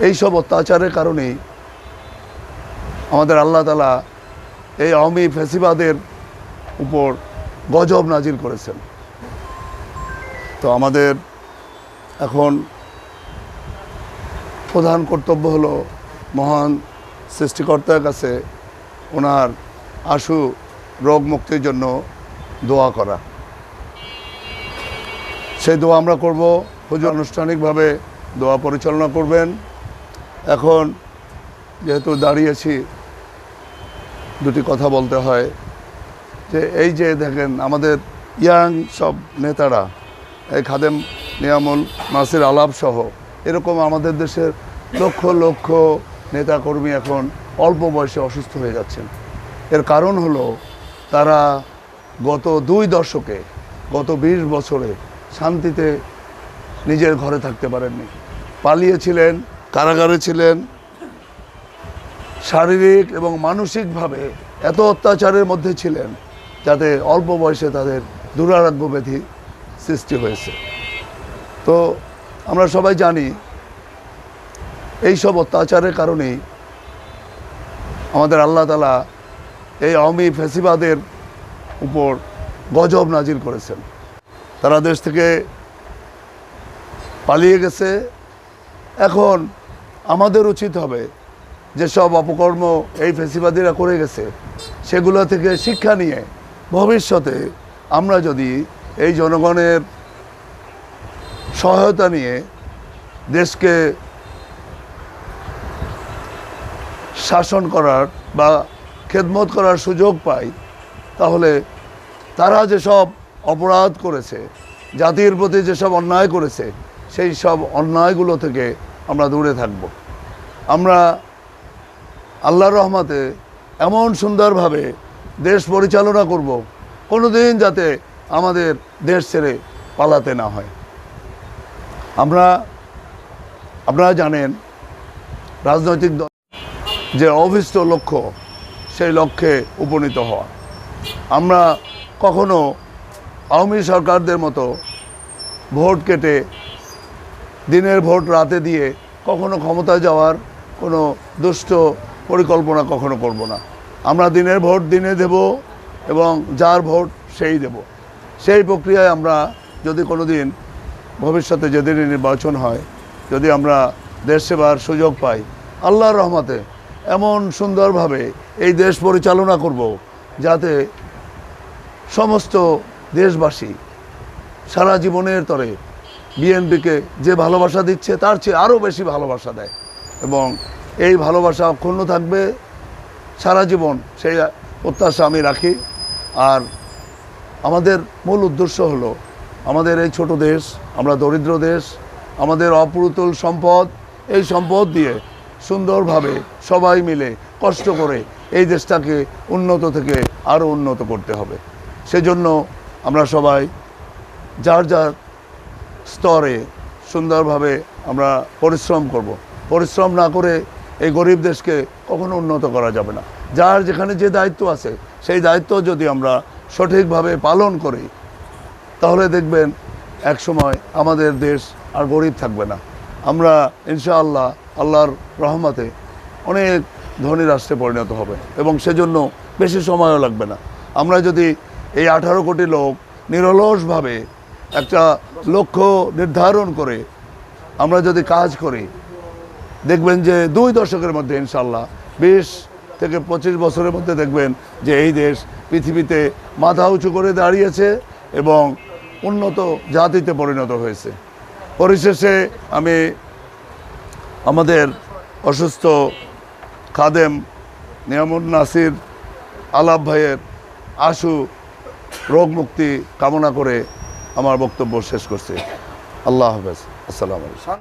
এইসব অত্যাচারের কারণেই আমাদের আল্লাহ তালা এই আওয়ামী ফেসিবাদের উপর গজব নাজিল করেছেন। তো আমাদের এখন প্রধান কর্তব্য হলো মহান সৃষ্টিকর্তার কাছে ওনার আশু রোগ মুক্তির জন্য দোয়া করা। সেই দোয়া আমরা করব। হুজুর আনুষ্ঠানিকভাবে দোয়া পরিচালনা করবেন। এখন যেহেতু দাঁড়িয়েছি, দুটি কথা বলতে হয়। যে এই যে দেখেন, আমাদের ইয়াং সব নেতারা, এই খাদেম নিয়ামুল, নাসির আলাপ সহ, এরকম আমাদের দেশের লক্ষ লক্ষ নেতাকর্মী এখন অল্প বয়সে অসুস্থ হয়ে যাচ্ছেন। এর কারণ হলো তারা গত দুই দশকে, গত বিশ বছরে শান্তিতে নিজের ঘরে থাকতে পারেননি। পালিয়েছিলেন কারাগারে ছিলেন। শারীরিক এবং মানসিকভাবে এত অত্যাচারের মধ্যে ছিলেন যাতে অল্প বয়সে তাদের দুরারোগ্য ব্যাধি সৃষ্টি হয়েছে। তো আমরা সবাই জানি এই সব অত্যাচারের কারণেই আমাদের আল্লাহ তালা এই আওয়ামী ফেসিবাদের উপর গজব নাজির করেছেন। তারা দেশ থেকে পালিয়ে গেছে। এখন আমাদের উচিত হবে যেসব অপকর্ম এই ফেসিবাদীরা করে গেছে, সেগুলো থেকে শিক্ষা নিয়ে ভবিষ্যতে আমরা যদি এই জনগণের সহায়তা নিয়ে দেশকে শাসন করার বা খেদমত করার সুযোগ পাই, তাহলে তারা যেসব অপরাধ করেছে, জাতির প্রতি যেসব অন্যায় করেছে, সেই সব অন্যায়গুলো থেকে আমরা দূরে থাকব। আমরা আল্লাহর রহমতে এমন সুন্দরভাবে দেশ পরিচালনা করব কোনো দিন যাতে আমাদের দেশ ছেড়ে পালাতে না হয়। আমরা, আপনারা জানেন, রাজনৈতিক দল যে অভিষ্ট লক্ষ্য, সেই লক্ষ্যে উপনীত হওয়া। আমরা কখনো আওয়ামী সরকারদের মতো ভোট কেটে দিনের ভোট রাতে দিয়ে কখনো ক্ষমতায় যাওয়ার কোনো দুষ্ট পরিকল্পনা কখনো করব না। আমরা দিনের ভোট দিনে দেব এবং যার ভোট সেই দেব। সেই প্রক্রিয়ায় আমরা যদি কোনো দিন ভবিষ্যতে যেদিন নির্বাচন হয়, যদি আমরা দেশ সেবার সুযোগ পাই, আল্লাহর রহমতে এমন সুন্দরভাবে এই দেশ পরিচালনা করব যাতে সমস্ত দেশবাসী সারা জীবনের তরে বিএনপিকে যে ভালোবাসা দিচ্ছে, তার চেয়ে আরও বেশি ভালোবাসা দেয়। এবং এই ভালোবাসা অক্ষুণ্ণ থাকবে সারা জীবন, সেই প্রত্যাশা আমি রাখি। আর আমাদের মূল উদ্দেশ্য হলো, আমাদের এই ছোট দেশ, আমরা দরিদ্র দেশ, আমাদের অপ্রতুল সম্পদ, এই সম্পদ দিয়ে সুন্দরভাবে সবাই মিলে কষ্ট করে এই দেশটাকে উন্নত থেকে আরও উন্নত করতে হবে। সেজন্য আমরা সবাই, যার যার স্তরে সুন্দরভাবে আমরা পরিশ্রম করব। পরিশ্রম না করে এই গরিব দেশকে কখনো উন্নত করা যাবে না। যার যেখানে যে দায়িত্ব আছে, সেই দায়িত্ব যদি আমরা সঠিকভাবে পালন করি, তাহলে দেখবেন এক সময় আমাদের দেশ আর গরিব থাকবে না। আমরা ইনশাআল্লাহ আল্লাহর রহমতে অনেক ধনী রাষ্ট্রে পরিণত হবে এবং সেজন্য বেশি সময়ও লাগবে না। আমরা যদি এই আঠারো কোটি লোক নিরলসভাবে একটা লক্ষ্য নির্ধারণ করে আমরা যদি কাজ করি, দেখবেন যে দুই দশকের মধ্যে ইনশাল্লাহ, বিশ থেকে পঁচিশ বছরের মধ্যে দেখবেন যে এই দেশ পৃথিবীতে মাথা উঁচু করে দাঁড়িয়েছে এবং উন্নত জাতিতে পরিণত হয়েছে। পরিশেষে আমি আমাদের অসুস্থ খাদেম নিয়ামুন নাসির আলাপ ভাইয়ের আশু রোগ মুক্তি কামনা করে আমার বক্তব্য শেষ করছি। আল্লাহ হাফেজ। আসসালামু আলাইকুম।